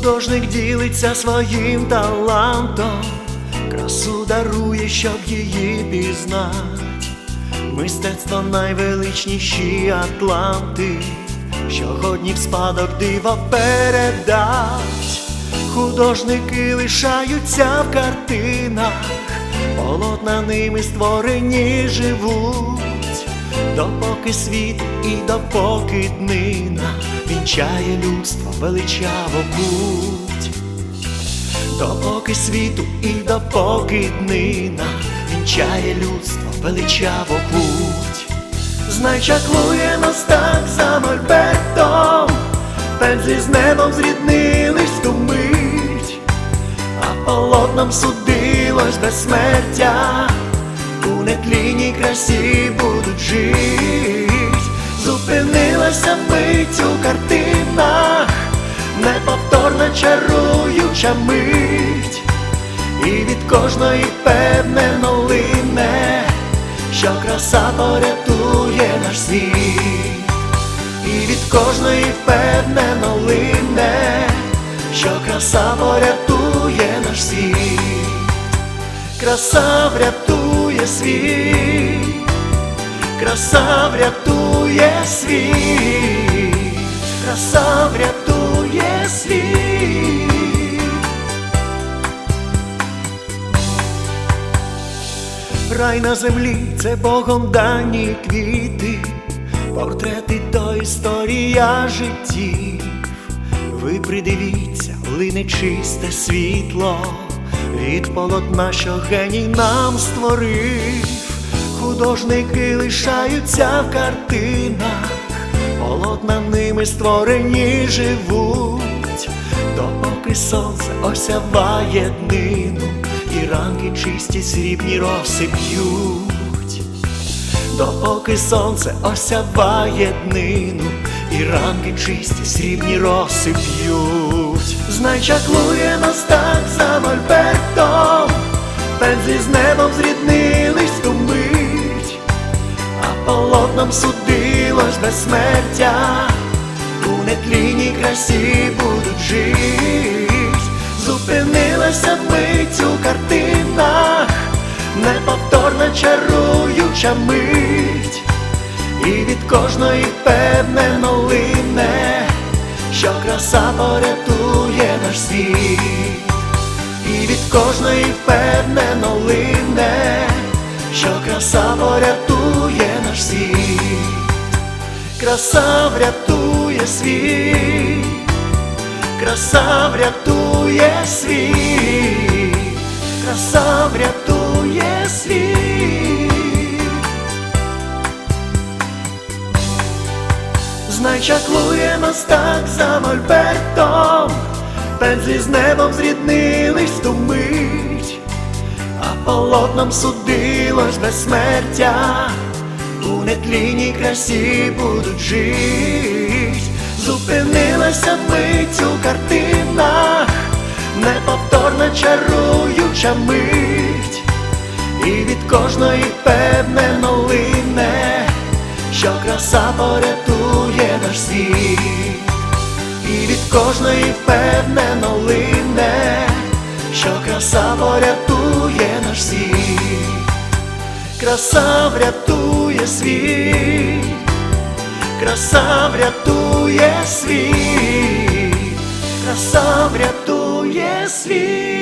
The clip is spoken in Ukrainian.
Художник ділиться своїм талантом, красу дарує, щоб її пізнать. Мистецтво найвеличніші атланти, що годні в спадок диво передать. Художники лишаються в картинах, полотна ними створені живуть, допоки світ і допоки днина вінчає людство величаво путь. Допоки світу і допоки днина вінчає людство величаво путь. Знай чаклує нас так за мольбертом, пензлі з небом зріднились ту мить, а полотном судилось безсмертя, у нетлінній красі будуть жить, зупинилася мить у картинах, неповторна чаруюча мить, і від кожної впевнено лине, що краса порятує наш світ, і від кожної впевнено лине, що краса порятує наш світ, краса врятує світ, краса врятує світ, краса врятує світ. Рай на землі це Богом дані квіти, портрети то історія життів. Ви придивіться, лине чисте світло від полотна, що геній нам створив. Художники лишаються в картинах, полотна ними створені живуть, допоки сонце осяває днину, і ранки чисті срібні роси б'ють, допоки сонце осяває днину, і ранки чисті срібні роси б'ють. Знай чаклує нас так за мольбертом, пензлі з небом зріднились ту мить, а полотном судилось безсмертя, у нетлінній красі будуть жить, зупинилася мить у картинах, неповторна чаруюча мить, і від кожної впевнено лине, що краса порятує наш світ, і від кожної впевнено лине, що краса порятує наш світ, краса врятує світ, краса врятує світ, краса врятує світ. Знай чаклує нас так за мольбертом, пензлі з небом зріднились ту мить, а полотном судилось безсмертя, у нетлінній красі будуть жить, зупинилася мить у картинах, неповторна чаруюча мить, і від кожної впевнено лине, що краса порятує наш світ, і від кожної впевнено лине, що краса порятує наш світ, краса врятує світ, краса врятує світ, краса врятує світ.